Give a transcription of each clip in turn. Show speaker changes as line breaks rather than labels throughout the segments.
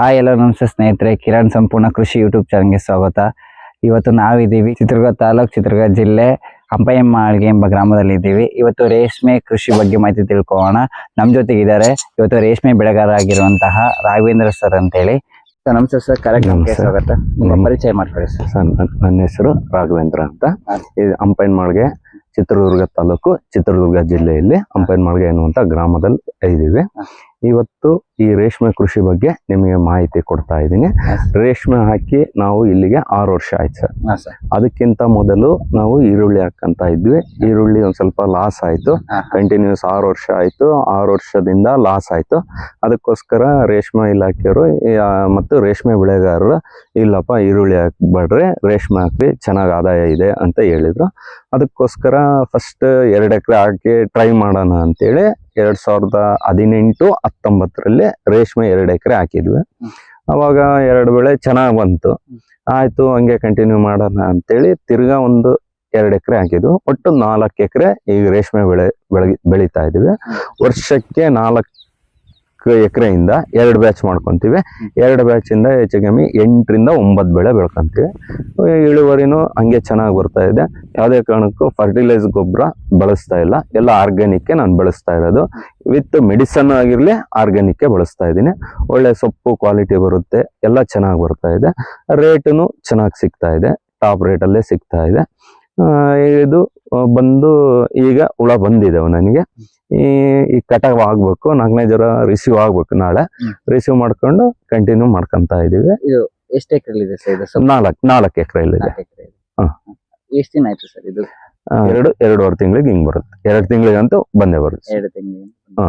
Hi ಎಲ್ಲ ನಮಸ್ತೆ ಸ್ನೇಹಿತರೆ ಕಿರಣ್ ಸಂಪೂರ್ಣ ಕೃಷಿ ಯೂಟ್ಯೂಬ್ ಚಾನಲ್ಗೆ ಸ್ವಾಗತ. ಇವತ್ತು ನಾವಿದ್ದೀವಿ ಚಿತ್ರದುರ್ಗ ತಾಲೂಕ್ ಚಿತ್ರದುರ್ಗ ಜಿಲ್ಲೆ ಹಂಪಯ್ಯಮಾಳ್ಗೆ ಎಂಬ ಗ್ರಾಮದಲ್ಲಿ ಇದ್ದೀವಿ ಇವತ್ತು ರೇಷ್ಮೆ ಕೃಷಿ ಬಗ್ಗೆ ಮಾಹಿತಿ ತಿಳ್ಕೊಳ್ಳೋಣ. ನಮ್ ಜೊತೆಗಿದ್ದಾರೆ. ಇವತ್ತು ರೇಷ್ಮೆ ಬೆಳೆಗಾರ ಆಗಿರುವಂತಹ ರಾಘವೇಂದ್ರ ಸರ್ ಅಂತೇಳಿ. Sir namaste sir. ಕಾರ್ಯಕ್ರಮಕ್ಕೆ. ಸ್ವಾಗತ. ನಿಮ್ಮ
ನಮ್-
ಪರಿಚಯ ಮಾಡ್ಕೊಳ್ಳಿ ಸರ್.
ಸರ್ ನನ್ನ ಹೆಸರು ರಾಘವೇಂದ್ರ ಅಂತ. ಇದು ಅಂಪೈನ್ಮಾಳ್ಗೆ ಚಿತ್ರದುರ್ಗ ತಾಲೂಕು ಚಿತ್ರದುರ್ಗ ಜಿಲ್ಲೆಯಲ್ಲಿ ಅಂಪೈನ್ಮಾಳ್ಗೆ ಎನ್ನುವಂತ ಗ್ರಾಮದಲ್ಲಿ ಇದ್ದೀವಿ. ಇವತ್ತು ಈ ರೇಷ್ಮೆ ಕೃಷಿ ಬಗ್ಗೆ ನಿಮಗೆ ಮಾಹಿತಿ ಕೊಡ್ತಾ ಇದ್ದೀನಿ. ರೇಷ್ಮೆ ಹಾಕಿ ನಾವು ಇಲ್ಲಿಗೆ ಆರು ವರ್ಷ ಆಯ್ತು ಸರ್. ಅದಕ್ಕಿಂತ ಮೊದಲು ನಾವು ಈರುಳ್ಳಿ ಹಾಕಂತ ಇದ್ವಿ. ಈರುಳ್ಳಿ ಒಂದು ಸ್ವಲ್ಪ ಲಾಸ್ ಆಯಿತು. ಕಂಟಿನ್ಯೂಸ್ ಆರು ವರ್ಷ ಆಯ್ತು. ಆರು ವರ್ಷದಿಂದ ಲಾಸ್ ಆಯಿತು. ಅದಕ್ಕೋಸ್ಕರ ರೇಷ್ಮೆ ಇಲಾಖೆಯವರು ಮತ್ತು ರೇಷ್ಮೆ ಬೆಳೆಗಾರರು ಇಲ್ಲಪ್ಪ ಈರುಳ್ಳಿ ಹಾಕ್ಬೇಡ್ರಿ ರೇಷ್ಮೆ ಹಾಕ್ರಿ ಚೆನ್ನಾಗಿ ಆದಾಯ ಇದೆ ಅಂತ ಹೇಳಿದ್ರು. ಅದಕ್ಕೋಸ್ಕರ ಫಸ್ಟ್ ಎರಡು ಎಕರೆ ಹಾಕಿ ಟ್ರೈ ಮಾಡೋಣ ಅಂತೇಳಿ ಎರಡ್ ಸಾವಿರದ ಹದಿನೆಂಟು ಹತ್ತೊಂಬತ್ತರಲ್ಲಿ ರೇಷ್ಮೆ ಎರಡು ಎಕರೆ ಹಾಕಿದ್ವಿ. ಅವಾಗ ಎರಡು ಬೆಳೆ ಚೆನ್ನಾಗಿ ಬಂತು. ಆಯ್ತು, ಹಂಗೆ ಕಂಟಿನ್ಯೂ ಮಾಡೋಣ ಅಂತೇಳಿ ತಿರ್ಗಾ ಒಂದು ಎರಡು ಎಕರೆ ಹಾಕಿದ್ವು. ಒಟ್ಟು ನಾಲ್ಕು ಎಕರೆ ಈಗ ರೇಷ್ಮೆ ಬೆಳೆ ಬೆಳಗಿ ಬೆಳೀತಾ ಇದೀವಿ. ವರ್ಷಕ್ಕೆ ನಾಲ್ಕು ಎಕರೆಯಿಂದ ಎರಡು ಬ್ಯಾಚ್ ಮಾಡ್ಕೊಂತೀವಿ. ಎರಡು ಬ್ಯಾಚಿಂದ ಹೆಚ್ಚು ಕಮ್ಮಿ ಎಂಟರಿಂದ ಒಂಬತ್ತು ಬೆಳೆ ಬೆಳ್ಕೊಂತೀವಿ. ಇಳುವರಿನೂ ಹಂಗೆ ಚೆನ್ನಾಗಿ ಬರ್ತಾ ಇದೆ. ಯಾವುದೇ ಕಾರಣಕ್ಕೂ ಫರ್ಟಿಲೈಸ್ ಗೊಬ್ಬರ ಬಳಸ್ತಾ ಇಲ್ಲ. ಎಲ್ಲ ಆರ್ಗ್ಯಾನಿಕ್ಕೇ ನಾನು ಬಳಸ್ತಾ ಇರೋದು. ವಿತ್ ಮೆಡಿಸನ್ ಆಗಿರಲಿ ಆರ್ಗ್ಯಾನಿಕ್ಕೆ ಬಳಸ್ತಾ ಇದ್ದೀನಿ. ಒಳ್ಳೆ ಸೊಪ್ಪು ಕ್ವಾಲಿಟಿ ಬರುತ್ತೆ. ಎಲ್ಲ ಚೆನ್ನಾಗಿ ಬರ್ತಾ ಇದೆ. ರೇಟು ಚೆನ್ನಾಗಿ ಸಿಗ್ತಾ ಇದೆ. ಟಾಪ್ ರೇಟಲ್ಲೇ ಸಿಗ್ತಾ ಇದೆ. ಇದು ಬಂದು ಈಗ ಹುಳ ಬಂದಿದೆ ನನಗೆ. ಈ ಈ ಕಟಾವ್ ಆಗ್ಬೇಕು ನಾಲ್ಕನೇ ಜ್ವರ ರಿಸೀವ್ ಆಗ್ಬೇಕು ನಾಳೆ. ರಿಸೀವ್ ಮಾಡ್ಕೊಂಡು ಕಂಟಿನ್ಯೂ ಮಾಡ್ಕೊಂತ ಇದೀವಿ
ಇದು ಎಷ್ಟು ಎಕರೆ ಇದೆ ಸರ್
ನಾಲ್ಕು ನಾಲ್ಕು ಎಕರೆ ಇದೆ.
ಎಷ್ಟು ದಿನ ಆಯ್ತು ಸರ್ ಇದು?
ಎರಡು ಎರಡೂವರೆ ತಿಂಗಳಿಗೆ ಹಿಂಗ್ ಬರುತ್ತೆ. ಎರಡು ತಿಂಗಳಿಗಂತೂ ಬಂದೇ ಬರುತ್ತೆ
ಎರಡು ತಿಂಗಳಿಗೆ.
ಹಾ.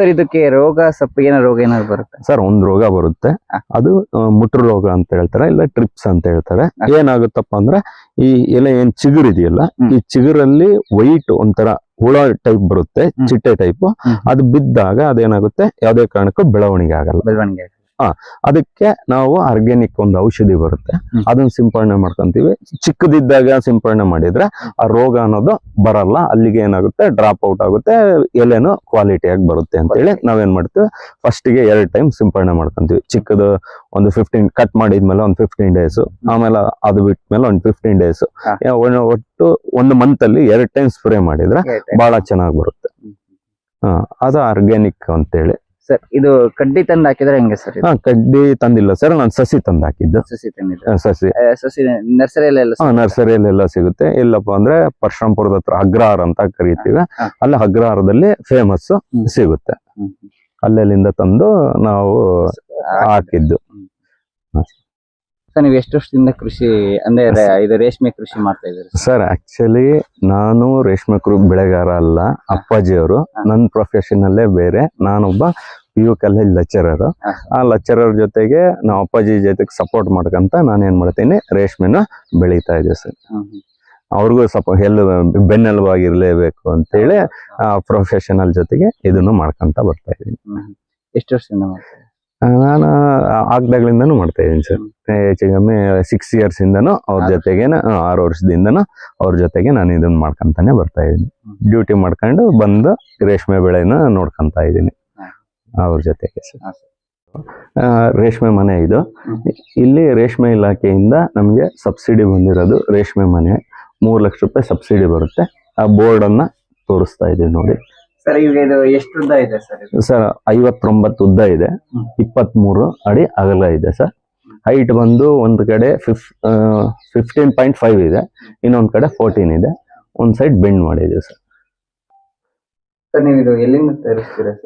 ಸರ್ ಇದಕ್ಕೆ ರೋಗ ಸಪ್ಪು ಏನೋ ರೋಗ ಏನಾದ್ರು ಬರುತ್ತೆ?
ಸರ್ ಒಂದ್ ರೋಗ ಬರುತ್ತೆ. ಅದು ಮುಟ್ರ ರೋಗ ಅಂತ ಹೇಳ್ತಾರೆ ಇಲ್ಲ ಟ್ರಿಪ್ಸ್ ಅಂತ ಹೇಳ್ತಾರೆ. ಏನಾಗುತ್ತಪ್ಪ ಅಂದ್ರೆ ಈ ಎಲೆ ಏನ್ ಚಿಗುರ್ ಇದೆಯಲ್ಲ ಈ ಚಿಗುರಲ್ಲಿ ವೈಟ್ ಒಂಥರ ಹುಳ ಟೈಪ್ ಬರುತ್ತೆ ಚಿಟ್ಟೆ ಟೈಪ್. ಅದು ಬಿದ್ದಾಗ ಅದೇನಾಗುತ್ತೆ ಯಾವುದೇ ಕಾರಣಕ್ಕೂ ಬೆಳವಣಿಗೆ ಆಗಲ್ಲ.
ಬೆಳವಣಿಗೆ
ಅದಕ್ಕೆ ನಾವು ಆರ್ಗ್ಯಾನಿಕ್ ಒಂದು ಔಷಧಿ ಬರುತ್ತೆ. ಅದನ್ನ ಸಿಂಪರಣೆ ಮಾಡ್ಕೊಂತೀವಿ. ಚಿಕ್ಕದಿದ್ದಾಗ ಸಿಂಪರಣೆ ಮಾಡಿದ್ರೆ ಆ ರೋಗ ಅನ್ನೋದು ಬರಲ್ಲ. ಅಲ್ಲಿಗೆ ಏನಾಗುತ್ತೆ? ಡ್ರಾಪ್ ಔಟ್ ಆಗುತ್ತೆ. ಎಲೆನು ಕ್ವಾಲಿಟಿಯಾಗಿ ಬರುತ್ತೆ ಅಂತ ಹೇಳಿ ನಾವೇನ್ ಮಾಡ್ತೀವಿ? ಫಸ್ಟಿಗೆ ಎರಡು ಟೈಮ್ ಸಿಂಪರಣೆ ಮಾಡ್ಕೊಂತೀವಿ. ಚಿಕ್ಕದು ಒಂದು ಫಿಫ್ಟೀನ್ ಕಟ್ ಮಾಡಿದ್ಮೇಲೆ ಒಂದು ಫಿಫ್ಟೀನ್ ಡೇಸ್ ಆಮೇಲೆ ಅದು ಬಿಟ್ಮೇಲೆ ಒಂದು ಫಿಫ್ಟೀನ್ ಡೇಸ್. ಒಟ್ಟು ಒಂದು ಮಂತ್ ಅಲ್ಲಿ ಎರಡು ಟೈಮ್ ಸ್ಪ್ರೇ ಮಾಡಿದ್ರೆ ಬಹಳ ಚೆನ್ನಾಗಿ ಬರುತ್ತೆ. ಹಾ ಅದು ಆರ್ಗ್ಯಾನಿಕ್ ಅಂತೇಳಿ.
ಸರ್ ಇದು ಕಡ್ಡಿ ತಂದು ಹಾಕಿದ್ರೆ ಹೆಂಗೆ ಸರ್
ಹಾ ಕಡ್ಡಿ ತಂದಿಲ್ಲ ಸರ್ ನಾನು ಸಸಿ ತಂದು ಹಾಕಿದ್ದು.
ಸಸಿ ತಂದಿದ್ರೆ
ಆ, ಸಸಿ.
ಆ, ಸಸಿ ನರ್ಸರಿಯಲ್ಲೆಲ್ಲ
ಹಾ ನರ್ಸರಿಯಲ್ಲೆಲ್ಲ ಸಿಗುತ್ತೆ. ಇಲ್ಲಪ್ಪ ಅಂದ್ರೆ ಪರಶುರಾಂಪುರದ ಹತ್ರ ಅಗ್ರಹಾರ ಅಂತ ಕರಿತೀವಿ.
ಹಾ.
ಅಲ್ಲಿ ಅಗ್ರಹಾರದಲ್ಲಿ ಫೇಮಸ್
ಹ್ಮ್.
ಸಿಗುತ್ತೆ.
ಹ್ಮ್.
ಅಲ್ಲೆಲ್ಲಿಂದ ತಂದು ನಾವು ಹಾಕಿದ್ದು.
ಸರ್ ನೀವು ಎಷ್ಟು ವರ್ಷದಿಂದ ಕೃಷಿ ಅಂದ್ರೆ ರೇ- ಇದು ರೇಷ್ಮೆ ಕೃಷಿ ಮಾಡ್ತಾ ಇದ್ದೀರಿ
ಸರ್? ಆಕ್ಚುಲಿ ನಾನು ರೇಷ್ಮೆ ಕುರು ಬೆಳೆಗಾರ ಅಲ್ಲ ಅಪ್ಪಾಜಿಯವರು.
ಅವರು
ನನ್ನ ಪ್ರೊಫೆಷನ್ ಅಲ್ಲೇ ಬೇರೆ. ನಾನೊಬ್ಬ ಪಿ ಯು ಕಾಲೇಜ್ ಲೆಕ್ಚರರ್ ಆ ಲೆಕ್ಚರರ್ ಜೊತೆಗೆ ನಾವು ಅಪ್ಪಾಜಿ ಜೊತೆಗೆ ಸಪೋರ್ಟ್ ಮಾಡ್ಕೊಂತ ನಾನು ಏನ್ ಮಾಡ್ತೀನಿ ರೇಷ್ಮೆನ ಬೆಳೀತಾ ಇದ್ದೆ ಸರ್. ಅವ್ರಿಗೂ ಸ್ವಲ್ಪ ಎಲ್ಲ ಬೆನ್ನೆಲುಬಾಗಿರ್ಲೇಬೇಕು ಅಂತೇಳಿ ಆ ಪ್ರೊಫೆಷನಲ್ ಜೊತೆಗೆ ಇದನ್ನು ಮಾಡ್ಕೊಂತ ಬರ್ತಾ ಇದ್ದೀನಿ.
ಎಷ್ಟು ವರ್ಷದಿಂದ
ನಾನು ಆಗ್ದಾಗ್ಲಿಂದನೂ ಮಾಡ್ತಾ ಇದ್ದೀನಿ ಸರ್. ಹೆಚ್ಚು ಕಮ್ಮಿ ಸಿಕ್ಸ್ ಇಯರ್ಸ್ ಇಂದನು ಅವ್ರ ಜೊತೆಗೆ ಆರು ವರ್ಷದಿಂದನೂ ಅವ್ರ ಜೊತೆಗೆ ನಾನು ಇದನ್ನ ಮಾಡ್ಕೊಂತಾನೆ ಬರ್ತಾ ಇದ್ದೀನಿ. ಡ್ಯೂಟಿ ಮಾಡ್ಕೊಂಡು ಬಂದು ರೇಷ್ಮೆ ಬೆಳೆನ ನೋಡ್ಕೊಂತ ಇದ್ದೀನಿ. ಅವ್ರ ಜೊತೆಗೆ ಸರ್. ರೇಷ್ಮೆ ಮನೆ ಇದು. ಇಲ್ಲಿ ರೇಷ್ಮೆ ಇಲಾಖೆಯಿಂದ ನಮಗೆ ಸಬ್ಸಿಡಿ ಬಂದಿರೋದು ರೇಷ್ಮೆ ಮನೆ. ಮೂರು ಲಕ್ಷ ರೂಪಾಯಿ ಸಬ್ಸಿಡಿ ಬರುತ್ತೆ. ಆ ಬೋರ್ಡ್ ಅನ್ನ ತೋರಿಸ್ತಾ ಇದೀವಿ ನೋಡಿ.
ಸರ್ ಇದು ಎಷ್ಟು ಉದ್ದ ಇದೆ ಸರ್
ಸರ್ ಐವತ್ತೊಂಬತ್ತು ಉದ್ದ ಇದೆ.
ಇಪ್ಪತ್ತ್
ಇಪ್ಪತ್ಮೂರು ಅಡಿ ಅಗಲ ಇದೆ ಸರ್. ಹೈಟ್ ಬಂದು ಒಂದು ಕಡೆ ಫಿಫ್ ಫಿಫ್ಟೀನ್ ಪಾಯಿಂಟ್ ಫೈವ್ ಇದೆ. ಇನ್ನೊಂದು ಕಡೆ ಫೋರ್ಟೀನ್ ಇದೆ. ಒಂದು ಸೈಡ್ ಬೆಂಡ್ ಮಾಡಿದ್ದೀವಿ ಸರ್.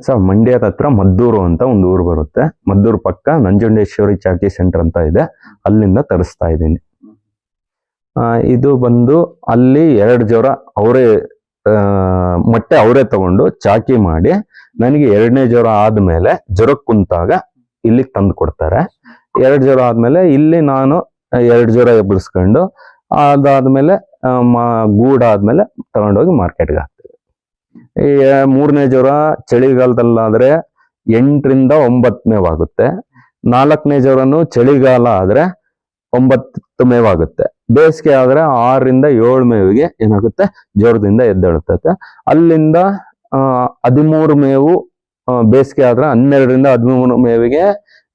ಸರ್
ಮಂಡ್ಯದ ಹತ್ರ ಮದ್ದೂರು ಅಂತ ಒಂದು ಊರು ಬರುತ್ತೆ. ಮದ್ದೂರು ಪಕ್ಕ ನಂಜುಂಡೇಶ್ವರಿ ಚಾಕಿ ಸೆಂಟರ್ ಅಂತ ಇದೆ. ಅಲ್ಲಿಂದ ತರಿಸ್ತಾ ಇದ್ದೀನಿ. ಇದು ಬಂದು ಅಲ್ಲಿ ಎರಡು ಜ್ವರ ಅವರೇ ಮೊಟ್ಟೆ ಅವರೇ ತಗೊಂಡು ಚಾಕಿ ಮಾಡಿ ನನಗೆ ಎರಡನೇ ಜ್ವರ ಆದ್ಮೇಲೆ ಜ್ವರ ಕುಂತಾಗ ಇಲ್ಲಿಗೆ ತಂದು ಕೊಡ್ತಾರೆ. ಎರಡು ಜ್ವರ ಆದ್ಮೇಲೆ ಇಲ್ಲಿ ನಾನು ಎರಡು ಜ್ವರ ಎಬ್ಬರಿಸ್ಕೊಂಡು ಅದಾದ್ಮೇಲೆ ಗೂಡಾದ್ಮೇಲೆ ತಗೊಂಡೋಗಿ ಮಾರ್ಕೆಟ್ಗೆ ಈ ಮೂರನೇ ಜ್ವರ ಚಳಿಗಾಲದಲ್ಲಾದ್ರೆ ಎಂಟರಿಂದ ಒಂಬತ್ತು ಮೇವಾಗುತ್ತೆ ನಾಲ್ಕನೇ ಜ್ವರನು ಚಳಿಗಾಲ ಆದರೆ ಒಂಬತ್ತು ಮೇವಾಗುತ್ತೆ ಬೇಸಿಗೆ ಆದರೆ ಆರರಿಂದ ಏಳು ಮೇವಿಗೆ ಏನಾಗುತ್ತೆ? ಜ್ವರದಿಂದ ಎದ್ದೇಳುತ್ತೆ ಅಲ್ಲಿಂದ ಹದಿಮೂರು ಮೇವು ಬೇಸಿಗೆ ಆದ್ರೆ ಹನ್ನೆರಡರಿಂದ ಹದಿಮೂರು ಮೇವಿಗೆ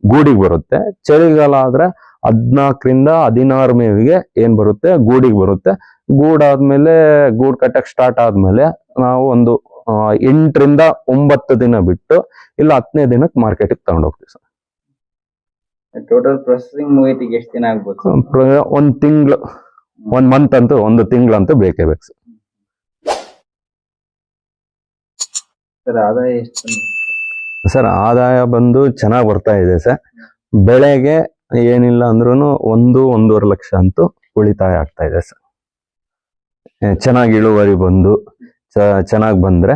ಗೂಡಿಗೆ ಬರುತ್ತೆ. ಚಳಿಗಾಲ ಆದ್ರೆ ಹದಿನಾಲ್ಕರಿಂದ ಹದಿನಾರು ಮೇವಿಗೆ ಏನ್ ಬರುತ್ತೆ? ಗೂಡಿಗೆ ಬರುತ್ತೆ. ಗೂಡಾದ್ಮೇಲೆ ಗೂಡ್ ಕಟ್ಟಕ್ ಸ್ಟಾರ್ಟ್ ಆದ್ಮೇಲೆ ನಾವು ಒಂದು ಎಂಟರಿಂದ ಒಂಬತ್ತು ದಿನ ಬಿಟ್ಟು ಇಲ್ಲ ಹತ್ತನೇ ದಿನಕ್ಕೆ ಮಾರ್ಕೆಟಿಗೆ ತಗೊಂಡೋಗ್ತೀವಿ ಸರ್.
ಟೋಟಲ್ ಪ್ರೊಸೆಸಿಂಗ್ ಮುಗಿತಿಗೆ ಎಷ್ಟು ದಿನ ಆಗ್ಬೋದು
ಒಂದು ತಿಂಗಳು ಒಂದು ಮಂತ್ ಅಂತೂ ಒಂದು ತಿಂಗಳಂತೂ ಬೇಕೇ ಬೇಕು ಸರ್.
ಸರ್ ಆದಾಯ ಎಷ್ಟು
ಸರ್ ಆದಾಯ ಬಂದು ಚೆನ್ನಾಗಿ ಬರ್ತಾ ಇದೆ ಸರ್. ಬೆಳೆಗೆ ಏನಿಲ್ಲ ಅಂದ್ರೂ ಒಂದು ಒಂದೂವರೆ ಲಕ್ಷ ಅಂತೂ ಉಳಿತಾಯ ಆಗ್ತಾ ಇದೆ ಸರ್. ಚೆನ್ನಾಗಿ ಇಳುವರಿ ಬಂದು ಚೆನ್ನಾಗಿ ಬಂದ್ರೆ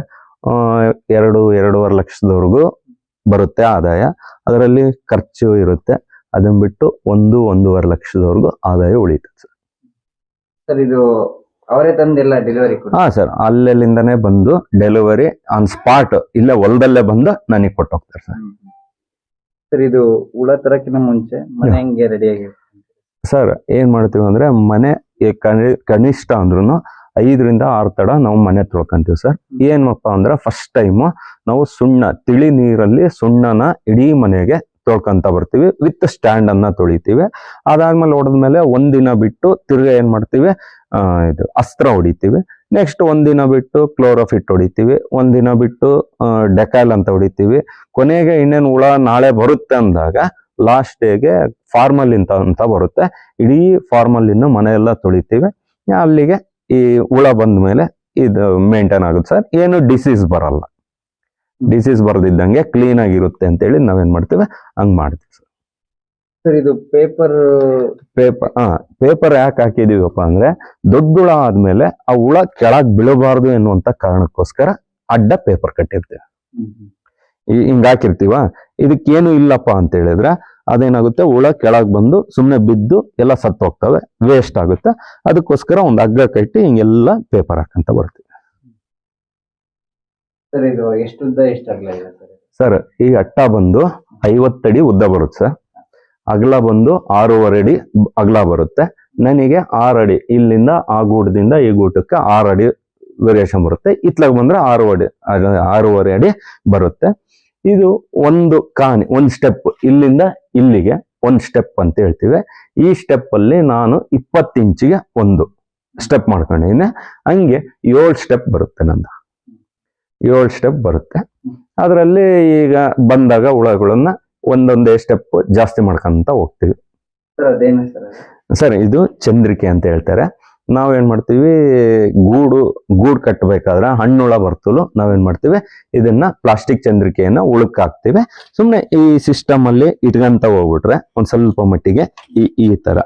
ಎರಡು ಎರಡೂವರೆ ಲಕ್ಷದವರೆಗೂ ಬರುತ್ತೆ ಆದಾಯ. ಅದರಲ್ಲಿ ಖರ್ಚು ಇರುತ್ತೆ. ಅದನ್ನ ಬಿಟ್ಟು ಒಂದು ಒಂದೂವರೆ ಲಕ್ಷದವರೆಗೂ ಆದಾಯ ಉಳಿತದೆ ಸರ್.
ಸರ್ ಇದು ಅವರೇ ತಂದೆಲ್ಲ ಡೆಲಿವರಿ
ಹಾಂ ಸರ್ ಅಲ್ಲೆಲ್ಲಿಂದನೇ ಬಂದು ಡೆಲಿವರಿ ಆನ್ ಸ್ಪಾಟ್ ಇಲ್ಲ ಹೊಲದಲ್ಲೇ ಬಂದು ನನಗೆ ಕೊಟ್ಟು ಹೋಗ್ತಾರೆ ಸರ್.
ಸರ್ ಇದು ಹುಳ ತರಕ್ಕಿಂತ ಮುಂಚೆ ಮನೆ ಹೆಂಗೆ ರೆಡಿ
ಸರ್ ಏನ್ ಮಾಡ್ತೀವಿ ಅಂದ್ರೆ ಮನೆ ಕನಿ- ಕನಿಷ್ಠ ಅಂದ್ರೂ ಐದರಿಂದ ಆರು ತಡ ನಾವು ಮನೆ ತೊಳ್ಕೊಂತೀವಿ ಸರ್. ಏನಪ್ಪ ಅಂದ್ರೆ ಫಸ್ಟ್ ಟೈಮ್ ನಾವು ಸುಣ್ಣ, ತಿಳಿ ನೀರಲ್ಲಿ ಸುಣ್ಣನ ಇಡೀ ಮನೆಗೆ ತೊಳ್ಕೊಂತ ಬರ್ತೀವಿ ವಿತ್ ಸ್ಟ್ಯಾಂಡ್ ಅನ್ನ ತೊಳಿತೀವಿ. ಅದಾದ್ಮೇಲೆ ಹೊಡೆದ್ಮೇಲೆ ಒಂದಿನ ಬಿಟ್ಟು ತಿರ್ಗ ಏನ್ ಮಾಡ್ತೀವಿ? ಇದು ಅಸ್ತ್ರ ಹೊಡಿತೀವಿ. ನೆಕ್ಸ್ಟ್ ಒಂದಿನ ಬಿಟ್ಟು ಕ್ಲೋರೋಫಿಟ್ ಹೊಡಿತೀವಿ. ಒಂದಿನ ಬಿಟ್ಟು ಡೆಕಾಲ್ ಅಂತ ಹೊಡಿತೀವಿ. ಕೊನೆಗೆ ಇನ್ನೇನು ಹುಳ ನಾಳೆ ಬರುತ್ತೆ ಅಂದಾಗ ಲಾಸ್ಟ್ ಡೇಗೆ ಫಾರ್ಮಲಿನ್ ಅಂತ ಬರುತ್ತೆ. ಇಡೀ ಫಾರ್ಮಲಿನ್ ಮನೆಯೆಲ್ಲ ತೊಳಿತೀವಿ. ಅಲ್ಲಿಗೆ ಈ ಹುಳ ಬಂದ ಮೇಲೆ ಇದು ಮೇಂಟೈನ್ ಆಗುತ್ತೆ ಸರ್. ಏನು ಡಿಸೀಸ್ ಬರಲ್ಲ. ಡಿಸೀಸ್ ಬರ್ದಿದ್ದಂಗೆ ಕ್ಲೀನ್ ಆಗಿರುತ್ತೆ ಅಂತೇಳಿ ನಾವೇನ್ ಮಾಡ್ತೀವಿ? ಹಂಗ್ ಮಾಡ್ತೀವಿ ಸರ್.
ಸರ್ ಇದು ಪೇಪರ್
ಪೇಪರ್ ಹಾ ಪೇಪರ್ ಯಾಕೆ ಹಾಕಿದೀವಪ್ಪ ಅಂದ್ರೆ ದೊಡ್ಡ ಹುಳ ಆದ್ಮೇಲೆ ಆ ಹುಳ ಕೆಳಗ್ ಬೀಳಬಾರ್ದು ಎನ್ನುವಂತ ಕಾರಣಕ್ಕೋಸ್ಕರ ಅಡ್ಡ ಪೇಪರ್ ಕಟ್ಟಿರ್ತೀವಿ. ಹಿಂಗೆ ಹಿಂಗ್ ಹಾಕಿರ್ತೀವ? ಇದಕ್ಕೇನು ಇಲ್ಲಪ್ಪ ಅಂತ ಹೇಳಿದ್ರೆ ಅದೇನಾಗುತ್ತೆ? ಹುಳ ಕೆಳಗೆ ಬಂದು ಸುಮ್ಮನೆ ಬಿದ್ದು ಎಲ್ಲ ಸತ್ತು ಹೋಗ್ತವೆ ವೇಸ್ಟ್ ಆಗುತ್ತೆ. ಅದಕ್ಕೋಸ್ಕರ ಒಂದು ಹಗ್ಗ ಕಟ್ಟಿ ಹಿಂಗೆಲ್ಲ ಪೇಪರ್ ಹಾಕಂತ ಬರ್ತೀವಿ
ಸರ್
ಈ ಅಟ್ಟ ಬಂದು ಐವತ್ತಡಿ ಉದ್ದ ಬರುತ್ತೆ ಸರ್. ಅಗಲ ಬಂದು ಆರೂವರೆ ಅಡಿ ಅಗಲ ಬರುತ್ತೆ. ನನಗೆ ಆರು ಅಡಿ ಇಲ್ಲಿಂದ ಆ ಗೂಟದಿಂದ ಈ ಗೂಟಕ್ಕೆ ಆರು ಅಡಿ ವೇರಿಯೇಷನ್ ಬರುತ್ತೆ. ಇತ್ಲಾಗ ಬಂದ್ರೆ ಆರು ಅಡಿ ಆರೂವರೆ ಅಡಿ ಬರುತ್ತೆ. ಇದು ಒಂದು ಕಾಣಿ ಒಂದು ಸ್ಟೆಪ್ ಇಲ್ಲಿಂದ ಇಲ್ಲಿಗೆ ಒಂದು ಸ್ಟೆಪ್ ಅಂತ ಹೇಳ್ತೀವಿ. ಈ ಸ್ಟೆಪ್ ಅಲ್ಲಿ ನಾನು ಇಪ್ಪತ್ತು ಇಂಚಿಗೆ ಒಂದು ಸ್ಟೆಪ್ ಮಾಡ್ಕೊಂಡಿದ್ದೀನಿ ಹಂಗೆ ಏಳು ಸ್ಟೆಪ್ ಬರುತ್ತೆ ನಂದು. ಏಳು ಸ್ಟೆಪ್ ಬರುತ್ತೆ. ಅದರಲ್ಲಿ ಈಗ ಬಂದಾಗ ಹುಳಗಳನ್ನ ಒಂದೊಂದೇ ಸ್ಟೆಪ್ ಜಾಸ್ತಿ ಮಾಡ್ಕೊಂತ ಹೋಗ್ತೀವಿ.
ಸರ್
ಇದು ಚಂದ್ರಿಕೆ ಅಂತ ಹೇಳ್ತಾರೆ. ನಾವೇನ್ ಮಾಡ್ತೀವಿ? ಗೂಡು ಗೂಡು ಕಟ್ಟಬೇಕಾದ್ರೆ ಹಣ್ಣುಳ ಬರ್ತಲು ನಾವೇನ್ ಮಾಡ್ತೀವಿ? ಇದನ್ನ ಪ್ಲಾಸ್ಟಿಕ್ ಚಂದ್ರಿಕೆಯನ್ನ ಉಳುಕ್ ಹಾಕ್ತಿವಿ. ಸುಮ್ನೆ ಈ ಸಿಸ್ಟಮ್ ಅಲ್ಲಿ ಇಟ್ಕೊಂತ ಹೋಗ್ಬಿಟ್ರೆ ಒಂದ್ ಸ್ವಲ್ಪ ಮಟ್ಟಿಗೆ ಈ ಈ ತರ.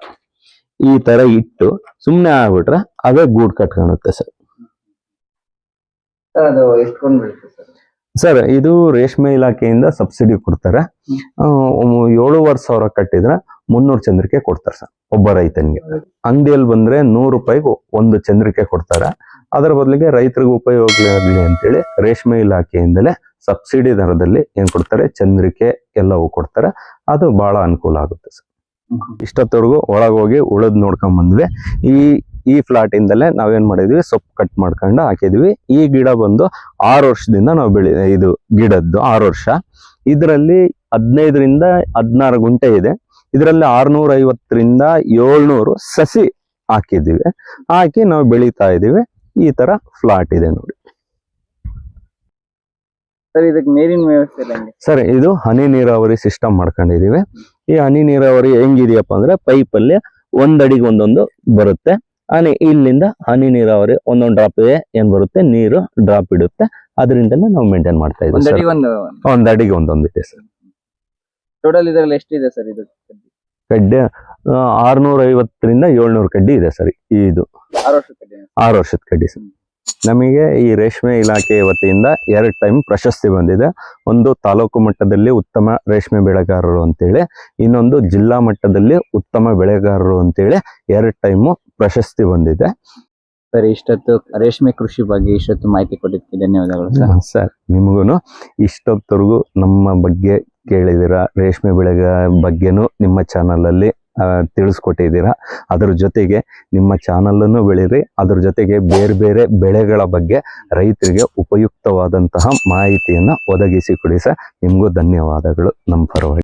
ಈ ತರ ಇಟ್ಟು ಸುಮ್ನೆ ಆಗ್ಬಿಟ್ರೆ ಅದೇ ಗೂಡು ಕಟ್ಕೊಳುತ್ತೆ ಸರ್.
ಸರ್
ಇದು ರೇಷ್ಮೆ ಇಲಾಖೆಯಿಂದ ಸಬ್ಸಿಡಿ ಕೊಡ್ತಾರೆ. ಏಳುವರೆ ಸಾವಿರ ಕಟ್ಟಿದ್ರೆ ಮುನ್ನೂರು ಚಂದ್ರಿಕೆ ಕೊಡ್ತಾರೆ ಸರ್ ಒಬ್ಬ ರೈತನಿಗೆ. ಅಂಗಡಿಯಲ್ಲಿ ಬಂದ್ರೆ ನೂರು ರೂಪಾಯಿಗೂ ಒಂದು ಚಂದ್ರಿಕೆ ಕೊಡ್ತಾರೆ. ಅದರ ಬದಲಿಗೆ ರೈತರಿಗೆ ಉಪಯೋಗ ಆಗಲಿ ಅಂತೇಳಿ ರೇಷ್ಮೆ ಇಲಾಖೆಯಿಂದಲೇ ಸಬ್ಸಿಡಿ ದರದಲ್ಲಿ ಏನ್ ಕೊಡ್ತಾರೆ ಚಂದ್ರಿಕೆ ಎಲ್ಲವೂ ಕೊಡ್ತಾರೆ. ಅದು ಬಹಳ ಅನುಕೂಲ ಆಗುತ್ತೆ ಸರ್. ಇಷ್ಟೊತ್ತವರೆಗೂ ಒಳಗೋಗಿ ಉಳದ್ ನೋಡ್ಕೊಂಡ್ ಬಂದ್ವಿ. ಈ ಈ ಫ್ಲಾಟ್ ಇಂದಲೇ ನಾವೇನ್ ಮಾಡಿದ್ವಿ ಸೊಪ್ಪು ಕಟ್ ಮಾಡ್ಕೊಂಡು ಹಾಕಿದ್ವಿ. ಈ ಗಿಡ ಬಂದು ಆರು ವರ್ಷದಿಂದ ನಾವು ಬೆಳಿ ಇದು ಗಿಡದ್ದು ಆರು ವರ್ಷ. ಇದರಲ್ಲಿ ಹದಿನೈದರಿಂದ ಹದಿನಾರು ಗುಂಟೆ ಇದೆ. ಇದರಲ್ಲಿ ಆರ್ನೂರ ಐವತ್ತರಿಂದ ಏಳ್ನೂರು ಸಸಿ ಹಾಕಿದ್ದೀವಿ. ಹಾಕಿ ನಾವು ಬೆಳೀತಾ ಇದ್ದೀವಿ. ಈ ತರ ಫ್ಲಾಟ್ ಇದೆ ನೋಡಿ.
ಸರ್
ಇದು ಹನಿ ನೀರಾವರಿ ಸಿಸ್ಟಮ್ ಮಾಡ್ಕೊಂಡಿದೀವಿ ಈ ಹನಿ ನೀರಾವರಿ ಹೆಂಗಿದೆಯಪ್ಪ ಅಂದ್ರೆ ಪೈಪ್ ಅಲ್ಲಿ ಒಂದಡಿಗೆ ಒಂದೊಂದು ಬರುತ್ತೆ. ಅನಿ ಇಲ್ಲಿಂದ ಹನಿ ನೀರಾವರಿ ಒಂದೊಂದು ಡ್ರಾಪ್ ಏನ್ ಬರುತ್ತೆ? ನೀರು ಡ್ರಾಪ್ ಇಡುತ್ತೆ. ಅದರಿಂದಲೇ ನಾವು ಮೇಂಟೈನ್ ಮಾಡ್ತಾ ಇದ್ದೀವಿ ಒಂದಡಿಗೆ ಒಂದೊಂದು ಇದೆ ಸರ್.
ಟೋಟಲ್ ಇದರಲ್ಲಿ ಎಷ್ಟಿದೆ ಸರ್ ಇದು
ಕಡ್ಡಿ? ಆರ್ನೂರ ಐವತ್ತರಿಂದ ಏಳ್ನೂರು ಕಡ್ಡಿ ಇದೆ ಸರ್ ಇದು.
ಆರು ವರ್ಷ ಕಡ್ಡಿ
ಆರು ವರ್ಷದ ಕಡ್ಡಿ ಸರ್. ನಮಗೆ ಈ ರೇಷ್ಮೆ ಇಲಾಖೆ ವತಿಯಿಂದ ಎರಡು ಟೈಮ್ ಪ್ರಶಸ್ತಿ ಬಂದಿದೆ. ಒಂದು ತಾಲೂಕು ಮಟ್ಟದಲ್ಲಿ ಉತ್ತಮ ರೇಷ್ಮೆ ಬೆಳೆಗಾರರು ಅಂತೇಳಿ ಇನ್ನೊಂದು ಜಿಲ್ಲಾ ಮಟ್ಟದಲ್ಲಿ ಉತ್ತಮ ಬೆಳೆಗಾರರು ಅಂತೇಳಿ ಎರಡು ಟೈಮು ಪ್ರಶಸ್ತಿ ಬಂದಿದೆ.
ಸರ್ ಇಷ್ಟೊತ್ತು ರೇಷ್ಮೆ ಕೃಷಿ ಬಗ್ಗೆ ಇಷ್ಟೊತ್ತು ಮಾಹಿತಿ ಕೊಟ್ಟಿದ್ದಕ್ಕೆ ಧನ್ಯವಾದಗಳು ಸರ್.
ಸರ್ ನಿಮಗೂ ಇಷ್ಟೊತ್ತವರೆಗೂ ನಮ್ಮ ಬಗ್ಗೆ ಕೇಳಿದಿರ? ರೇಷ್ಮೆ ಬೆಳೆಗ ಬಗ್ಗೆನೂ ನಿಮ್ಮ ಚಾನಲಲ್ಲಿ ತಿಳಿಸ್ಕೊಟ್ಟಿದ್ದೀರಾ? ಅದರ ಜೊತೆಗೆ ನಿಮ್ಮ ಚಾನಲನ್ನು ಬೆಳೀರಿ ಅದ್ರ ಜೊತೆಗೆ ಬೇರೆ ಬೇರೆ ಬೆಳೆಗಳ ಬಗ್ಗೆ ರೈತರಿಗೆ ಉಪಯುಕ್ತವಾದಂತಹ ಮಾಹಿತಿಯನ್ನು ಒದಗಿಸಿ ಕೊಡಿ ಸರ್. ನಿಮಗೂ ಧನ್ಯವಾದಗಳು. ನಮ್ಮ ಪರವಾಗಿ.